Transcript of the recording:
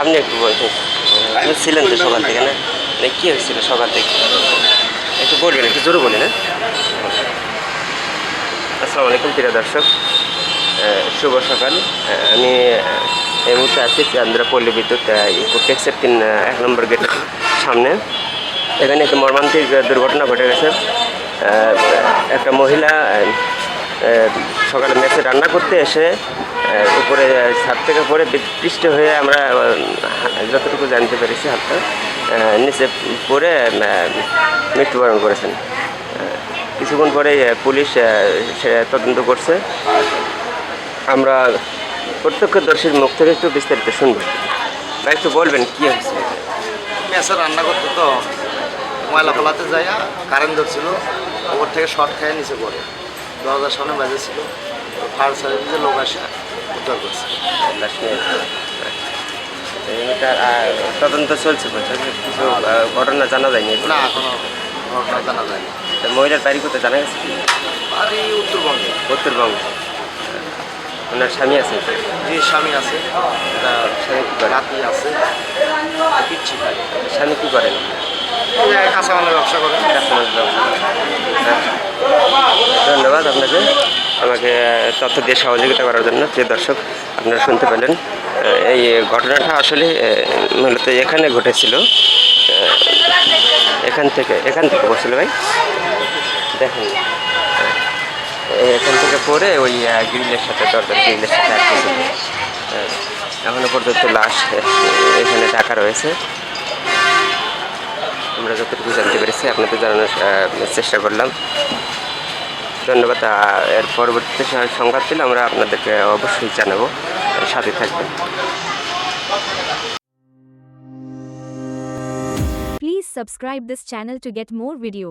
আপনি একটু বলছেন আপনি ছিলেন তো সকাল থেকে, না? মানে কী হয়েছিল সকাল থেকে? একটু বলবেন, একটু জোরে বলেন না আসসালামু আলাইকুম, প্রিয় দর্শক। শুভ সকাল। আমি এই মুহূর্তে আছি চান্দ্রা পল্লী বিদ্যুৎ টেক্সের তিন এক নম্বর গেটের সামনে। এখানে একটি মর্মান্তিক দুর্ঘটনা ঘটে গেছে। একটা মহিলা সকালে মেসে রান্না করতে এসে উপরে ছাদ থেকে পরে পৃষ্ঠ হয়ে আমরা যতটুকু জানতে পেরেছি হাতটা নিচে আহ, মৃত্যুবরণ করেছেন। কিছুক্ষণ পরে পুলিশ সে তদন্ত করছে। আমরা প্রত্যক্ষদর্শীর মুখ থেকে একটু বিস্তারিত শুনব। ভাই একটু বলবেন কী হয়েছে? মেসে রান্না করতে তো ময়লা পালাতে যাইয়া কারেন্ট ধরছিল ওপর থেকে শর্ট খেয়ে নিচে পড়ে। দরজার সামনে বাজেছিল ফায়ার সার্ভিসের লোক আসে উদ্ধার করছে। তদন্ত চলছে কিছু ঘটনা জানা যায়নি না এখনও ঘটনা জানা যায়নি। মহিলার বাড়ি কোথায় জানা গেছে? এই উত্তরবঙ্গে। উত্তরবঙ্গ। ওনার স্বামী আছে? যে স্বামী আছে। স্বামী কী করে? নাতি আছে। পিচ্ছি খায় স্বামী কী করেন কাঁচামালের ব্যবসা করে। কাস্টমার ব্যবসা করেন। আমাকে তথ্য দিয়ে সহযোগিতা করার জন্য প্রিয় দর্শক আপনারা শুনতে পেলেন। এই ঘটনাটা আসলে মূলত এখানে ঘটেছিল। এখান থেকে এখান থেকে বসছিল ভাই। দেখেন এখান থেকে পরে ওই গ্রিলের সাথে দরকার গ্রিলের সাথে আটকেছিল আহ, এখনও পর্যন্ত লাশ এখানে ঢাকা রয়েছে। আমরা যতটুকু জানতে পেরেছি আপনাদের জানানোর চেষ্টা করলাম। ধন্যবাদ। এর পরবর্তীতে সংবাদ পেলে আমরা আপনাদেরকে অবশ্যই জানাব। সাথে থাকবেন। Please subscribe this channel to get more video.